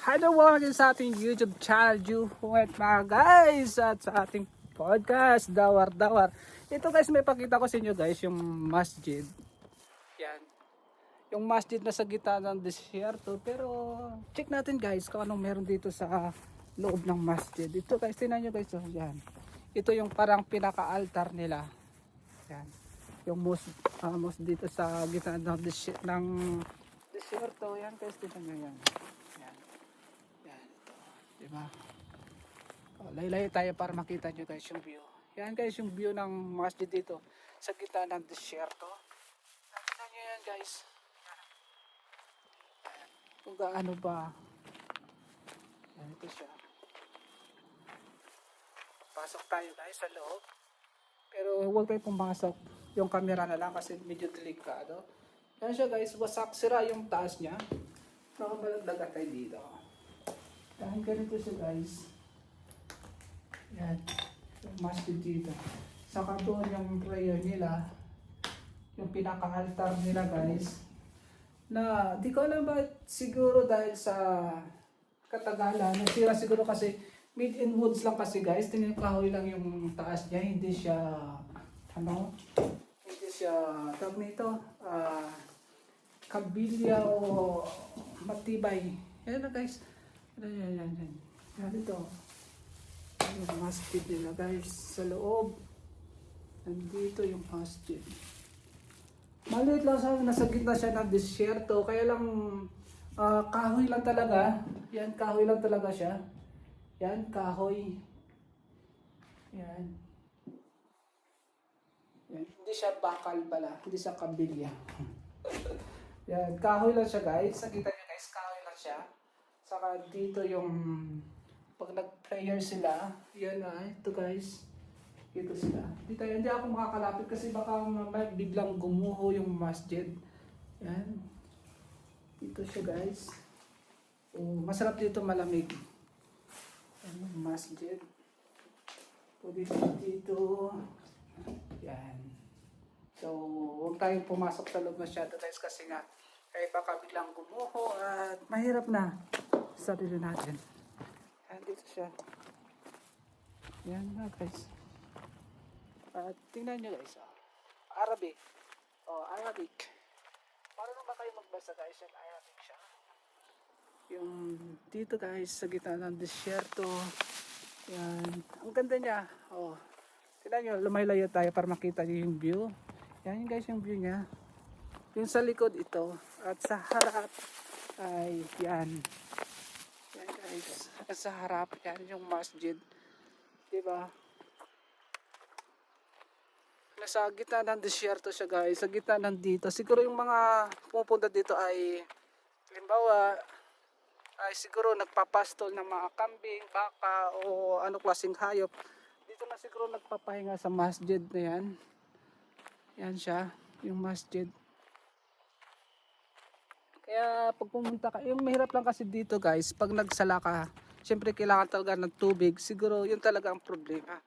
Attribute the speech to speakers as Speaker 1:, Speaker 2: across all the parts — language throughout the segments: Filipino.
Speaker 1: Hello again sa ating YouTube channel, Juhuet mga guys, at sa ating podcast, Dawar Dawar. Ito guys, may pakita ko sa inyo guys, yung masjid. Yan. Yung masjid na sa gitna ng desierto, pero check natin guys kung anong meron dito sa loob ng masjid. Ito guys, tinan nyo guys, oh, yan. Ito yung parang pinaka-altar nila. Yan. Yung mos, ah, mos dito sa gitna ng, desy- ng desierto. Yan guys, yan. Yan. Yan. Diba? Oh, laylay tayo para makita nyo guys yung view. Yan guys yung view ng masjid dito sa gitna ng desierto. Nakita nyo yan guys. Kung gaano ba. Yan ito siya. Pasok tayo guys sa loob. Pero huwag tayo pumasok. Yung camera na lang kasi medyo delikado. Yan siya guys, wasak sira yung taas niya. Baka malagdagan tayo dito. Dahil ganito siya guys. Yan. Masjid dito. Saka doon yung prayer nila. Yung pinaka-altar nila guys. Na di ko alam ba siguro dahil sa katagalan. Nasira siguro kasi made in woods lang kasi guys. Tingnan kahoy lang yung taas niya. Hindi siya ano hindi siya tawag nito ah kabilya o matibay. Yan na guys. Yan, yan, yan, yan. Yan ito. Yung masjid nila guys. Sa loob. Nandito yung masjid. Maliit lang sa nasa gitna siya ng disyerto. Kaya lang ah, kahoy lang talaga. Yan, kahoy lang talaga siya. Yan, kahoy. Yan. Yan. Hindi siya bakal pala. Hindi siya kabilya. Yan, kahoy lang siya guys. Nakita niyo guys, kahoy lang siya. Saka dito yung pag nag-prayer sila, yan na, ito guys. Dito sila. Dito, hindi ako makakalapit kasi baka mamaya biglang gumuho yung masjid. Yan. Dito siya guys. Oh, masarap dito malamig. Yung masjid. Pwede dito. Yan. So, huwag tayong pumasok sa loob masyado guys kasi nga kaya baka biglang gumuho at mahirap na sarili natin. Yan, dito siya. Yan na guys. At tingnan nyo guys. Oh. Arabic. Oh, Arabic. Paano ba kayo magbasa guys? Yan, Arabic siya. Yung dito guys, sa gitna ng desierto. Yan. Ang ganda niya. Oh. Tingnan nyo, lumaylayo tayo para makita nyo yung view. Yan yung guys yung view niya. Yung sa likod ito. At sa harap ay yan. Guys. At sa harap, yan yung masjid. Diba? Nasa gitna ng desierto siya guys. Sa gitna ng dito. Siguro yung mga pumupunta dito ay halimbawa ay siguro nagpapastol ng mga kambing, baka o ano klaseng hayop. Dito na siguro nagpapahinga sa masjid na yan. Yan siya, yung masjid. Kaya pag pumunta ka, yung mahirap lang kasi dito guys, pag nagsala ka, syempre kailangan talaga ng tubig. Siguro yun talaga ang problema.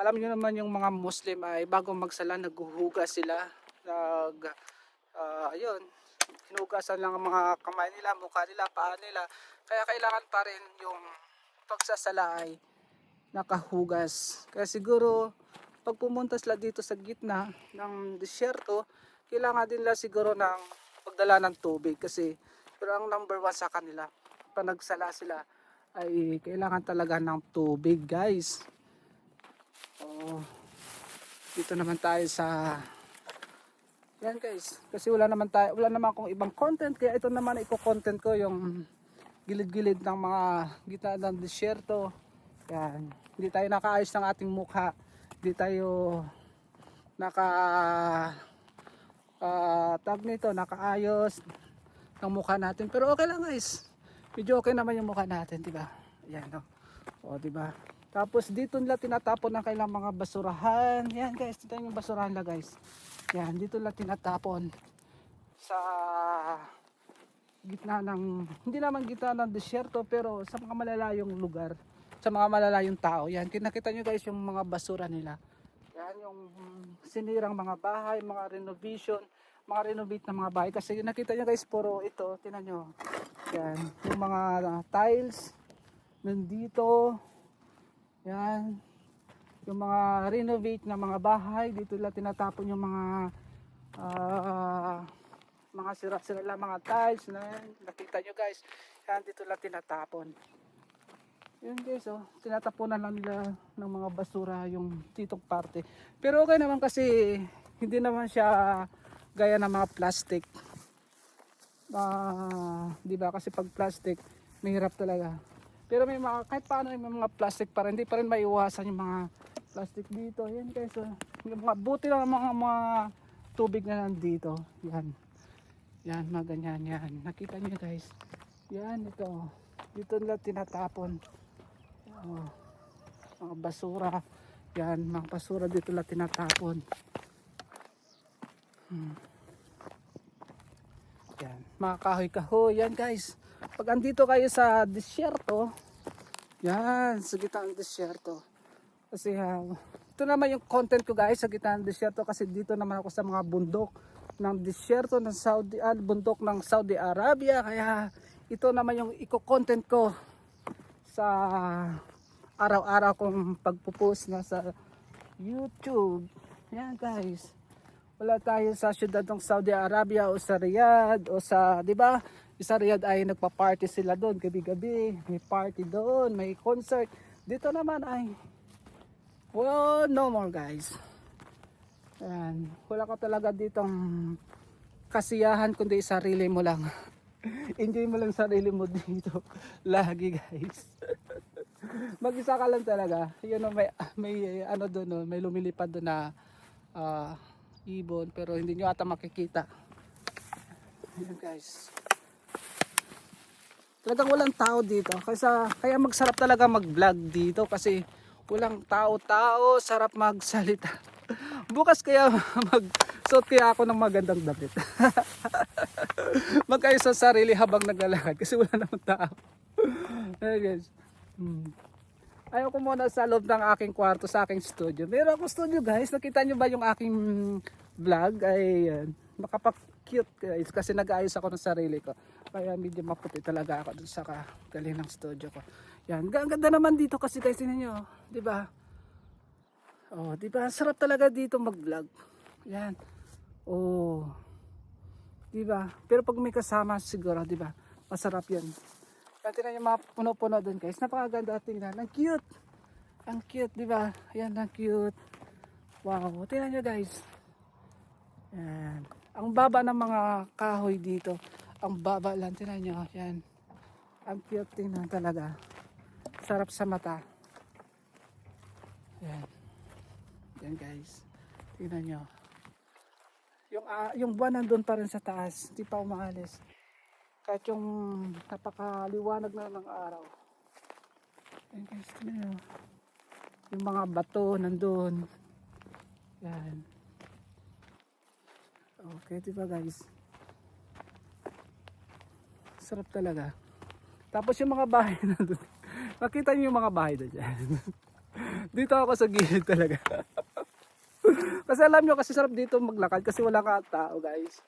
Speaker 1: Alam niyo naman yung mga Muslim ay bago magsala, naghuhugas sila. Nag, ah, ayun, hinugasan lang ang mga kamay nila, mukha nila, paa nila. Kaya kailangan pa rin yung pagsasala ay nakahugas. Kaya siguro, pag pumunta sila dito sa gitna ng disyerto, kailangan din nila siguro ng pagdala ng tubig kasi pero ang number one sa kanila pag nagsala sila ay kailangan talaga ng tubig guys. Oh, dito naman tayo sa yan guys. Kasi wala naman tayo wala naman akong ibang content kaya ito naman iko-content ko yung gilid-gilid ng mga gitna ng disyerto. Yan. Hindi tayo nakaayos ng ating mukha. Hindi tayo naka uh, tag nito nakaayos ng mukha natin. Pero okay lang guys. Medyo okay naman yung mukha natin di ba? Yan no? O di ba? Tapos dito nila tinatapon ng kailang mga basurahan. Yan guys. Dito yung basurahan nila guys. Yan dito nila tinatapon sa gitna ng hindi naman gitna ng desierto pero sa mga malalayong lugar sa mga malalayong tao. Yan kinakita nyo guys yung mga basura nila yan yung sinirang mga bahay mga renovation mga renovate na mga bahay. Kasi nakita nyo guys, puro ito, tinan nyo. Yan, yung mga uh, tiles, nandito. Yan, yung mga renovate na mga bahay, dito lang tinatapon yung mga ah, mga sira-sira lang mga tiles na yan. nakita nyo guys. Yan, dito lang tinatapon. Yun guys, oh, tinatapunan lang nila ng mga basura yung titong parte. Pero okay naman kasi hindi naman siya gaya ng mga plastic. Ah, 'di ba? Kasi pag plastic, mahirap talaga. Pero may mga kahit paano may mga plastic pa rin, hindi pa rin maiwasan yung mga plastic dito. Yan guys, oh. Yung mga buti lang ang mga, mga tubig na nandito. Yan. Yan, mga ganyan yan. Nakita niyo guys. Yan, ito. Dito nila tinatapon. Oh, mga basura. Yan, mga basura dito lang tinatapon. Hmm. Yan, mga kahoy-kahoy. Yan guys. Pag andito kayo sa disyerto, yan, sa gitna ng disyerto. Kasi ah, ito naman yung content ko guys sa gitna ng disyerto kasi dito naman ako sa mga bundok ng disyerto ng Saudi, ah, bundok ng Saudi Arabia. Kaya ito naman yung iko-content ko sa araw-araw kong pagpo-post na sa YouTube. Yan guys. Wala tayo sa syudad ng Saudi Arabia o sa Riyadh o sa, 'di ba? Sa Riyadh ay nagpa-party sila doon gabi-gabi. May party doon, may concert. Dito naman ay well, no more guys. Yan. Wala ka talaga ditong kasiyahan kundi sarili mo lang. Enjoy mo lang sarili mo dito. Lagi guys. Mag-isa ka lang talaga. Yun know, may may ano doon, no, may lumilipad doon na ah, ibon pero hindi nyo ata makikita. Ayan guys. Talagang walang tao dito. Kaya, kaya magsarap talaga mag-vlog dito kasi walang tao-tao, sarap magsalita. Bukas kaya mag-suot kaya ako ng magandang damit. Magkayo sa sarili habang naglalakad kasi wala namang tao. Ayan guys. Hmm. Ayaw ko muna sa loob ng aking kwarto, sa aking studio. Meron akong studio guys. Nakita nyo ba yung aking vlog? Ay, yan. Makapak-cute guys. Kasi nag-ayos ako ng sarili ko. Kaya medyo maputi talaga ako dun sa galing ng studio ko. Yan. Ang ganda naman dito kasi guys. Tingnan nyo. Ba? Oh, di ba? Sarap talaga dito mag-vlog. Yan. Oh. Di ba? Pero pag may kasama siguro, di ba? Masarap yan. Kaya tingnan yung mga puno-puno doon guys. Napakaganda tingnan. Ang cute. Ang cute, di ba? Ayan, ang cute. Wow. Tingnan nyo guys. Yan. Ang baba ng mga kahoy dito. Ang baba lang. Tingnan nyo. Yan. Ang cute tingnan talaga. Sarap sa mata. Yan. Yan guys. Tingnan nyo. Yung, ah, yung buwan nandun pa rin sa taas. Hindi pa umaalis kahit yung napakaliwanag na ng araw. Ayan guys, tingnan. Yung mga bato nandun. Yan. Okay, diba guys? Sarap talaga. Tapos yung mga bahay nandun. Makita nyo yung mga bahay doon dyan. dito ako sa gilid talaga. kasi alam nyo, kasi sarap dito maglakad kasi wala ka tao guys.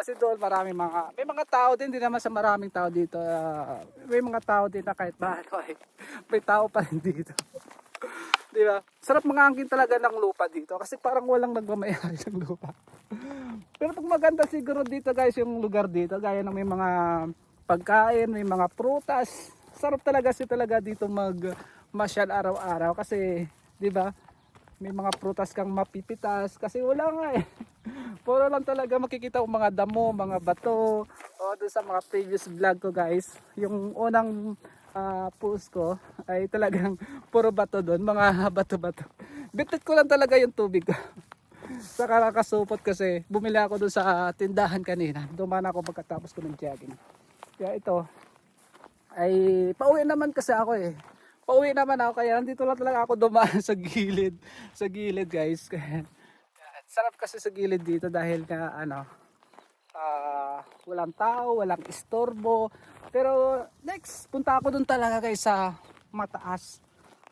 Speaker 1: Kasi doon marami mga, may mga tao din, hindi naman sa maraming tao dito. ah, may mga tao din na kahit paano ay may tao pa rin dito. Di ba? Sarap mangangkin talaga ng lupa dito kasi parang walang nagmamayari ng lupa. Pero pag maganda siguro dito guys yung lugar dito, gaya ng may mga pagkain, may mga prutas. Sarap talaga si talaga dito mag masyal araw-araw kasi 'di ba? May mga prutas kang mapipitas kasi wala nga eh. Puro lang talaga makikita yung mga damo, mga bato. O doon sa mga previous vlog ko guys, yung unang ah, post ko ay talagang puro bato doon, mga bato-bato. Bitit ko lang talaga yung tubig ko. sa kakasupot kasi bumili ako doon sa tindahan kanina. Dumaan ako pagkatapos ko ng jogging. Kaya ito ay pauwi naman kasi ako eh. Pauwi naman ako kaya nandito lang talaga ako dumaan sa gilid. Sa gilid guys. Kaya sarap kasi sa gilid dito dahil nga ano ah, walang tao, walang istorbo. Pero next, punta ako doon talaga guys sa mataas.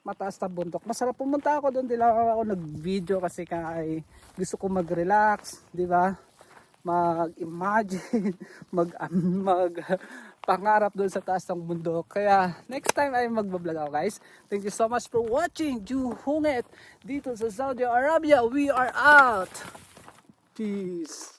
Speaker 1: Mataas na bundok. Masarap pumunta ako doon, di lang ako nag-video kasi ka ay gusto ko mag-relax, di ba? mag-imagine, mag, mag pangarap doon sa taas ng mundo. Kaya next time ay magbablog ako guys. Thank you so much for watching Juhunget dito sa Saudi Arabia. We are out. Peace.